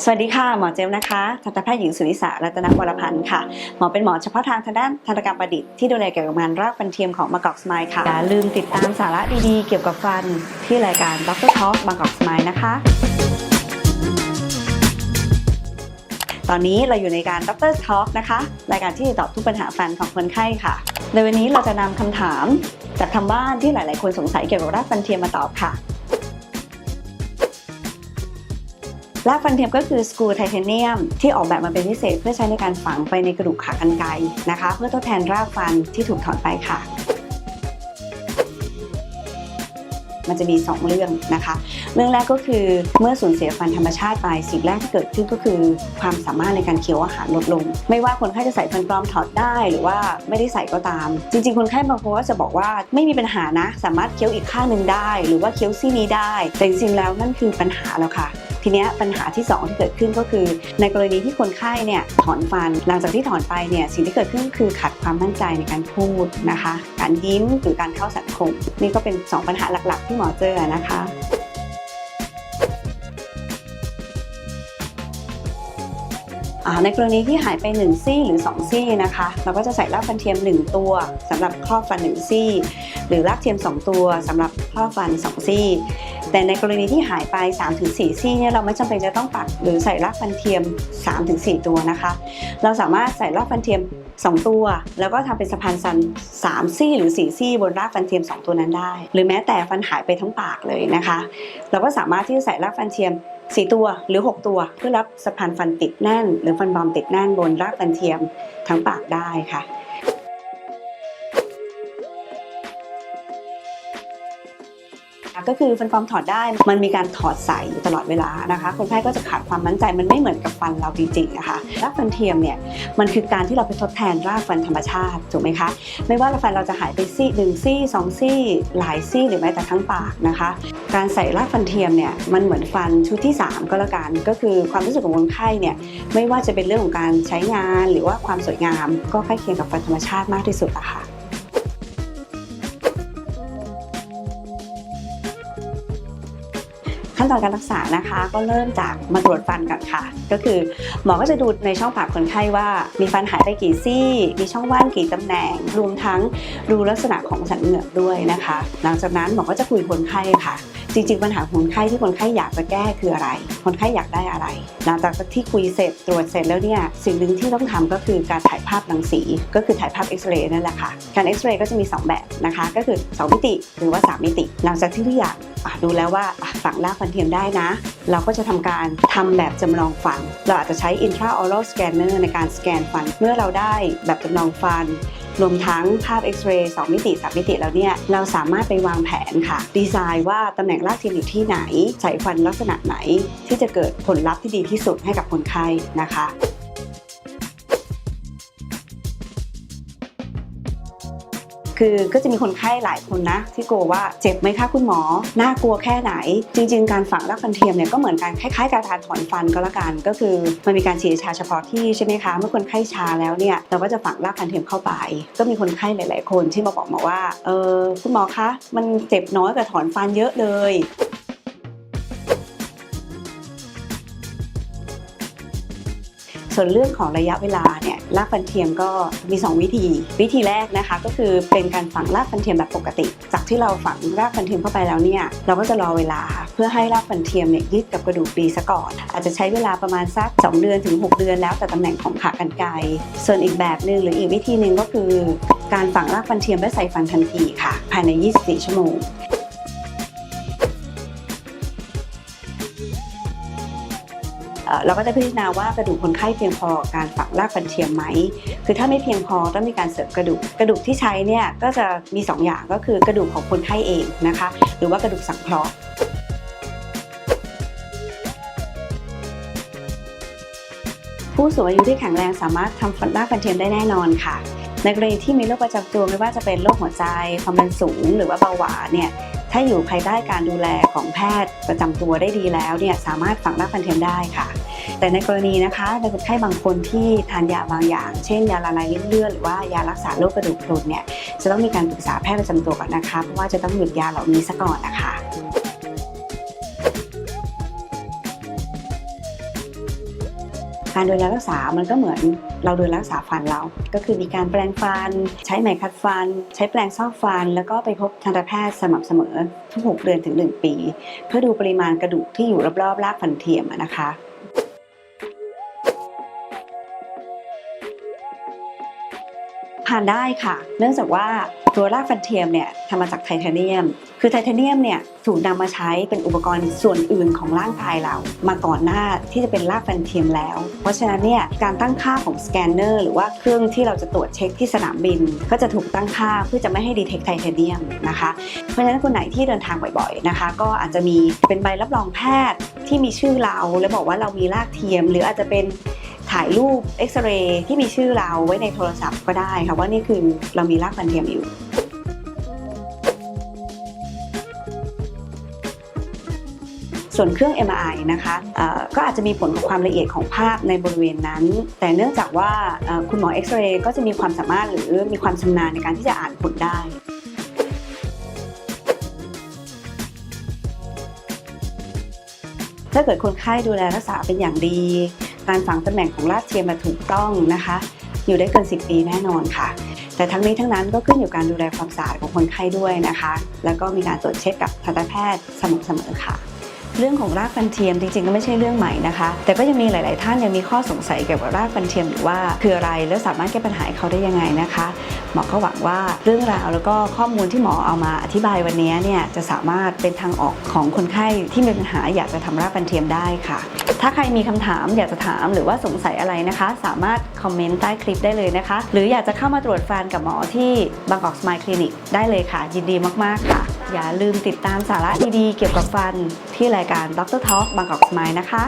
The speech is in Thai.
สวัสดีค่ะ หมอเจลนะคะทันตแพทย์หญิงสุนิสารัตนวรพันธ์ค่ะ หมอเป็นหมอเฉพาะทางทางด้านทันตกรรมประดิษฐ์ที่ดูแลเกี่ยวกับงานรากฟันเทียมของมากอกสมายค่ะอย่าลืมติดตามสาระดีๆ เกี่ยวกับฟันที่รายการด็อกเตอร์ท็อกบางกอกสมายนะคะ ตอนนี้เราอยู่ในการด็อกเตอร์ท็อกนะคะ รายการที่ตอบทุกปัญหาฟันของคนไข้ค่ะในวันนี้เราจะนำคำถามจากทางบ้านที่หลาย ๆ คนสงสัยเกี่ยวกับรากฟันเทียมมาตอบค่ะ รากฟันเทียมก็คือสกรูไทเทเนียมที่ออกแบบมาเป็นพิเศษ เพื่อใช้ในการฝังไปในกระดูกขากรรไกรนะคะ เพื่อทดแทนรากฟันที่ถูกถอนไปค่ะมันจะมี 2 เรื่องนะคะ เรื่องแรกก็คือเมื่อสูญเสียฟันธรรมชาติไปสิ่งแรกที่เกิดขึ้นก็คือ ความสามารถในการเคี้ยวอาหารลดลง ไม่ว่าคนไข้จะใส่ฟันปลอมถอดได้หรือว่าไม่ได้ใส่ก็ตาม จริง ๆ คนไข้บางคนก็จะบอกว่าไม่มีปัญหานะ สามารถเคี้ยวอีกข้างหนึ่งได้ หรือว่าเคี้ยวซี่นี้ได้ แต่จริงๆแล้วนั่นคือปัญหาแล้วค่ะ ทีเนี้ยปัญหาที่ 2 ที่เกิดขึ้นก็คือ ในกรณีที่คนไข้เนี่ยถอนฟัน หลังจากที่ถอนไปเนี่ยสิ่งที่เกิดขึ้นคือขาดความมั่นใจในการพูดนะคะ การยิ้มหรือการเข้าสังคมนี่ก็เป็น 2 ปัญหาหลักๆ ที่หมอเจอนะคะ ในกรณีที่หายไป 1 ซี่หรือ 2 ซี่นะคะ เราก็จะใส่รากฟันเทียม 1 ตัวสำหรับครอบฟัน 1 ซี่ หรือรากเทียม 2 ตัวสำหรับครอบฟัน 2 ซี่ แต่ในกรณีที่หายไป 3-4 ซี่เนี่ยเราไม่จำเป็นจะต้องปักหรือใส่รากฟันเทียม 3-4 ตัวนะคะ เราสามารถใส่รากฟันเทียม 2 ตัว แล้วก็ทำเป็นสะพานสัน 3 ซี่ หรือ 4 ซี่ บนรากฟันเทียม 2 ตัวนั้นได้ หรือแม้แต่ฟันหายไปทั้งปากเลยนะคะ เราก็สามารถที่จะใส่รากฟันเทียม 4 ตัวหรือ 6 ตัว เพื่อรับสะพานฟันติดแน่น หรือฟันบอมติดแน่นบนรากฟันเทียมทั้งปากได้ค่ะ ก็คือฟันปลอมถอดได้ มันมีการถอดใส่อยู่ตลอดเวลานะคะ คนไข้ก็จะขาดความมั่นใจมันไม่เหมือนกับฟันเราจริงๆนะคะรากฟันเทียมเนี่ยมันคือการที่เราไปทดแทนรากฟันธรรมชาติถูกไหมคะไม่ว่าฟันเราจะหายไปซี่หนึ่งซี่สองซี่หลายซี่หรือแม้แต่ทั้งปากนะคะ การใส่รากฟันเทียมเนี่ยมันเหมือนฟันชุดที่ 3 ก็แล้วกัน ก็คือความรู้สึกของคนไข้เนี่ยไม่ว่าจะเป็นเรื่องของการใช้งานหรือว่าความสวยงาม ก็ใกล้เคียงกับฟันธรรมชาติมากที่สุดอะค่ะ ขั้นตอนการรักษานะคะ ก็เริ่มจากมาตรวจฟันก่อนค่ะ ก็คือหมอก็จะดูในช่องปากคนไข้ว่า มีฟันหายไปกี่ซี่ มีช่องว่างกี่ตำแหน่ง รวมทั้งดูลักษณะของสันเหงือกด้วยนะคะ หลังจากนั้นหมอก็จะคุยคนไข้ค่ะ จริงๆปัญหาคนไข้ที่คนไข้อยากจะแก้คืออะไร คนไข้อยากได้อะไร หลังจากที่คุยเสร็จตรวจเสร็จแล้วเนี่ยสิ่งหนึ่งที่ต้องทำก็คือการถ่ายภาพรังสี ก็คือถ่ายภาพเอ็กซเรย์นั่นแหละค่ะการเอ็กซเรย์ก็จะมี 2 แบบนะคะ ก็คือ 2 มิติหรือว่า 3 มิติ หลังจากที่ทุกอย่าง ดูแล้วว่าฝังรากฟันเทียมได้นะ เราก็จะทำการทำแบบจำลองฟัน เราอาจจะใช้ intraoral scanner ในการสแกนฟัน เมื่อเราได้แบบจำลองฟันรวมทั้งภาพเอ็กซเรย์2มิติ3มิติแล้วเนี่ย เราสามารถไปวางแผนค่ะ ดีไซน์ว่าตำแหน่งรากเทียมอยู่ที่ไหน ใส่ฟันลักษณะไหน ที่จะเกิดผลลัพธ์ที่ดีที่สุดให้กับคนไข้นะคะ คือก็จะมีคนไข้หลายคนนะ ที่กลัวว่าเจ็บไหมคะคุณหมอ น่ากลัวแค่ไหน จริง ๆ การฝังรากฟันเทียมเนี่ยก็เหมือนการคล้ายๆการทานถอนฟันก็แล้วกัน ก็คือมันมีการฉีดชาเฉพาะที่ใช่ไหมคะ เมื่อคนไข้ชาแล้วเนี่ยเราก็จะฝังรากฟันเทียมเข้าไป ก็มีคนไข้หลาย ๆ คนที่มาบอกมาว่าเออคุณหมอคะมันเจ็บน้อยกว่าถอนฟันเยอะเลย ส่วนเรื่องของระยะเวลาเนี่ยรากฟันเทียมก็มี 2 วิธี วิธีแรกนะคะก็คือเป็นการฝังรากฟันเทียมแบบปกติ จากที่เราฝังรากฟันเทียมเข้าไปแล้วเนี่ยเราก็จะรอเวลาเพื่อให้รากฟันเทียมเนี่ยยึดกับกระดูกดีซะก่อน อาจจะใช้เวลาประมาณสัก 2 เดือนถึง 6 เดือนแล้วแต่ตำแหน่งของขากรรไกรส่วนอีกแบบหนึ่งหรืออีกวิธีหนึ่งก็คือ การฝังรากฟันเทียมและใส่ฟันทันทีค่ะ ภายใน 24 ชั่วโมง เราก็จะพิจารณาว่ากระดูกคนไข้เพียงพอกับการฝังรากฟันเทียมไหม คือถ้าไม่เพียงพอต้องมีการเสริมกระดูก กระดูกที่ใช้เนี่ยก็จะมี 2 อย่างก็คือกระดูกของคนไข้เองนะคะ หรือว่ากระดูกสังเคราะห์ผู้สูงอายุที่แข็งแรงสามารถทำฟันรากฟันเทียมได้แน่นอนค่ะ ในกรณีที่มีโรคประจำตัวไม่ว่าจะเป็นโรคหัวใจความดันสูง หรือว่าเบาหวานเนี่ย ถ้าอยู่ภายใต้การดูแลของแพทย์ประจำตัวได้ดีแล้วเนี่ยสามารถฝังรากฟันเทียมได้ค่ะ แต่ในกรณีนะคะในคนไข้บางคนที่ทานยาบางอย่าง เช่น ยาละลายเลือดหรือว่ายารักษาโรคกระดูกพรุนเนี่ยจะต้องมีการปรึกษาแพทย์ประจำตัวก่อนนะคะเพราะว่าจะต้องหยุดยาเหล่านี้ซะก่อนนะคะ การดูแลรักษา มันก็เหมือนเราดูแลรักษาฟันเรา ก็คือมีการแปรงฟัน ใช้ไหมขัดฟัน ใช้แปรงซอกฟัน แล้วก็ไปพบทันตแพทย์สม่ำเสมอทุก 6 เดือนถึง 1 ปี เพื่อดูปริมาณกระดูกที่อยู่รอบๆรากฟันเทียมนะคะทานได้ค่ะ เนื่องจากว่าตัวรากฟันเทียมเนี่ยทำมาจากไทเทเนียม คือไทเทเนียมเนี่ย ถูกนำมาใช้เป็นอุปกรณ์ส่วนอื่นของร่างกายเรา มาก่อนหน้าที่จะเป็นรากฟันเทียมแล้ว เพราะฉะนั้นเนี่ยการตั้งค่าของสแกนเนอร์หรือว่าเครื่องที่เราจะตรวจเช็คที่สนามบิน ก็จะถูกตั้งค่าเพื่อจะไม่ให้ดีเทคไทเทเนียมนะคะ เพราะฉะนั้นคนไหนที่เดินทางบ่อยๆนะคะ ก็อาจจะมีเป็นใบรับรองแพทย์ที่มีชื่อเรา และบอกว่าเรามีรากเทียม หรืออาจจะเป็นถ่ายรูปเอ็กซเรย์ที่มีชื่อเราไว้ในโทรศัพท์ก็ได้ค่ะว่านี่คือเรามีรากฟันเทียมอยู่ ส่วนเครื่อง MRI นะคะก็อาจจะมีผลกับความละเอียดของภาพในบริเวณนั้น แต่เนื่องจากว่าคุณหมอเอ็กซเรย์ก็จะมีความสามารถหรือมีความชำนาญในการที่จะอ่านผลได้ถ้าเกิดคนไข้ดูแลรักษาเป็นอย่างดี การฝังตำแหน่งของรากเทียมมาถูกต้องนะคะ อยู่ได้เกิน 10 ปีแน่นอนค่ะ แต่ทั้งนี้ทั้งนั้นก็ขึ้นอยู่การดูแลความสะอาดของคนไข้ด้วยนะคะ แล้วก็มีการตรวจเช็คกับทันตแพทย์สม่ำเสมอค่ะ เรื่องของรากฟันเทียมจริงๆ ก็ไม่ใช่เรื่องใหม่นะคะ แต่ก็ยังมีหลาย ๆ ท่านยังมีข้อสงสัยเกี่ยวกับรากฟันเทียมอยู่ว่าคืออะไรแล้วสามารถแก้ปัญหาเขาได้ยังไงนะคะหมอก็หวังว่าเรื่องราวแล้วก็ข้อมูลที่หมอเอามาอธิบายวันนี้เนี่ยจะสามารถเป็นทางออกของคนไข้ที่มีปัญหาอยากจะทำรากฟันเทียมได้ค่ะ ถ้าใครมีคำถามอยากจะถามหรือว่าสงสัยอะไรนะคะ สามารถคอมเมนต์ใต้คลิปได้เลยนะคะ หรืออยากจะเข้ามาตรวจฟันกับหมอที่บางกอกสมายคลินิกได้เลยค่ะ ยินดีมาก ๆ ค่ะ อย่าลืมติดตามสาระดีๆ เกี่ยวกับฟันที่รายการ Dr. Talk บางกอกสมายนะคะ